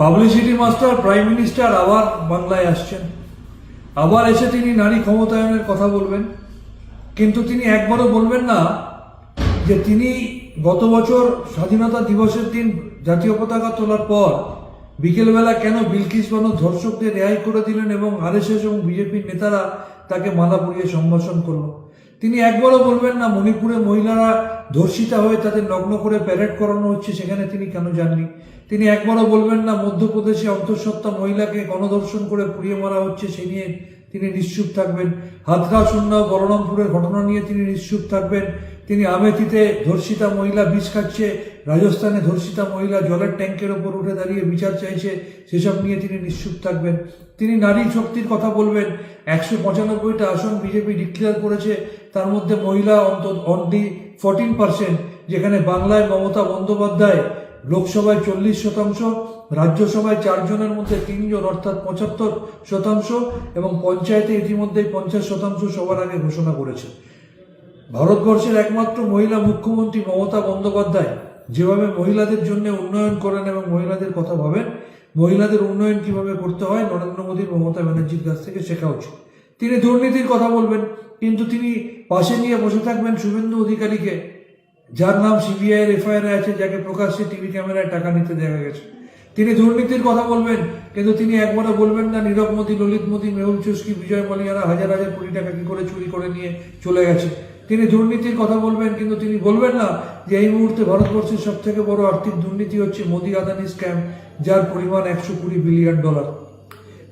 Publicity master, prime minister আবার বাংলায় আসছেন। আবার এসে তিনি নারী ক্ষমতায়নের কথা বলবেন। কিন্তু তিনি একবারও বলবেন না যে তিনি গত বছর স্বাধীনতা দিবসের দিন জাতীয় পতাকা তোলার পর বিকেলবেলা কেন বিলকিস বানু ধর্ষকদের রেহাই করে দিলেন এবং আরএসএস এবং বিজেপির নেতারা তাকে মালা পরিয়ে সম্ভাষণ করল? তিনি একবারও বলবেন না, মণিপুরে মহিলারা ধর্ষিতা হয়ে তাদের লগ্ন করে প্যারেড করানো হচ্ছে, সেখানে তিনি কেন যাননি? তিনি একবারও বলবেন না, মধ্যপ্রদেশে অন্তঃসত্ত্বা মহিলাকে গণধর্ষণ করে পুড়িয়ে মারা হচ্ছে, সে নিয়ে তিনি নিশ্চুপ থাকবেন। হাতরা শূন্য বলরামপুরের ঘটনা নিয়ে তিনি নিশ্চুপ থাকবেন। তিনি আমেথিতে ধর্ষিতা মহিলা বিষ খাচ্ছে, রাজস্থানে ধর্ষিতা মহিলা জলের ট্যাঙ্কের ওপর উঠে দাঁড়িয়ে বিচার চাইছে, সেসব নিয়ে তিনি নিশ্চুপ থাকবেন। তিনি নারী শক্তির কথা বলবেন। একশো পঁচানব্বইটা আসন বিজেপি ডিক্লেয়ার করেছে, তার মধ্যে মহিলা অন্তত অনলি ফোরটিন পার্সেন্ট যেখানে বাংলায় মমতা বন্দ্যোপাধ্যায় লোকসভায় চল্লিশ শতাংশ, রাজ্যসভায় চারজনের মধ্যে তিনজন, অর্থাৎ পঁচাত্তর শতাংশ এবং পঞ্চায়েতে ইতিমধ্যেই পঞ্চাশ শতাংশ সবার আগে ঘোষণা করেছে। ভারতবর্ষের একমাত্র মহিলা মুখ্যমন্ত্রী মমতা বন্দ্যোপাধ্যায় যেভাবে মহিলাদের জন্য উন্নয়ন করেন এবং মহিলাদের কথা ভাবেন, মহিলাদের উন্নয়ন কীভাবে করতে হয় নরেন্দ্র মোদীর মমতা ব্যানার্জির কাছ থেকে শেখা উচিত। তিনি দুর্নীতির কথা বলবেন, কিন্তু তিনি পাশে নিয়ে বসে থাকবেন শুভেন্দু অধিকারীকে, যার নাম সিবিআই এর এফআইআর আছে, যাকে প্রকাশ্যে টিভি ক্যামেরায় টাকা নিতে দেখা গেছে। তিনি দুর্নীতির কথা বলবেন, কিন্তু তিনি একবারও বলবেন না, নীরব মোদী, ললিত মোদী, মেহুল চুস্কি, বিজয় মালিয়ারা হাজার হাজার কোটি টাকা কি করে চুরি করে নিয়ে চলে গেছে। তিনি দুর্নীতির কথা বলবেন, কিন্তু তিনি বলবেন না যে এই মুহূর্তে ভারতবর্ষের সব থেকে বড় আর্থিক দুর্নীতি হচ্ছে মোদী আদানি স্ক্যাম, যার পরিমাণ একশো কুড়ি বিলিয়ন ডলার।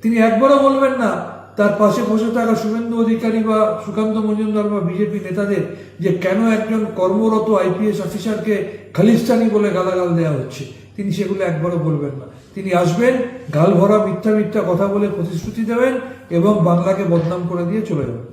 তিনি একবারও বলবেন না, তার পাশে বসে থাকা শুভেন্দু অধিকারী বা সুকান্ত মজুমদার বা বিজেপি নেতাদের যে কেন একজন কর্মরত আইপিএস অফিসারকে খালিস্তানি বলে গালাগাল দেওয়া হচ্ছে, তিনি সেগুলো একবারও বলবেন না। তিনি আসবেন, গাল ভরা মিথ্যা মিথ্যা কথা বলে প্রতিশ্রুতি দেবেন এবং বাংলাকে বদনাম করে দিয়ে চলে যাবেন।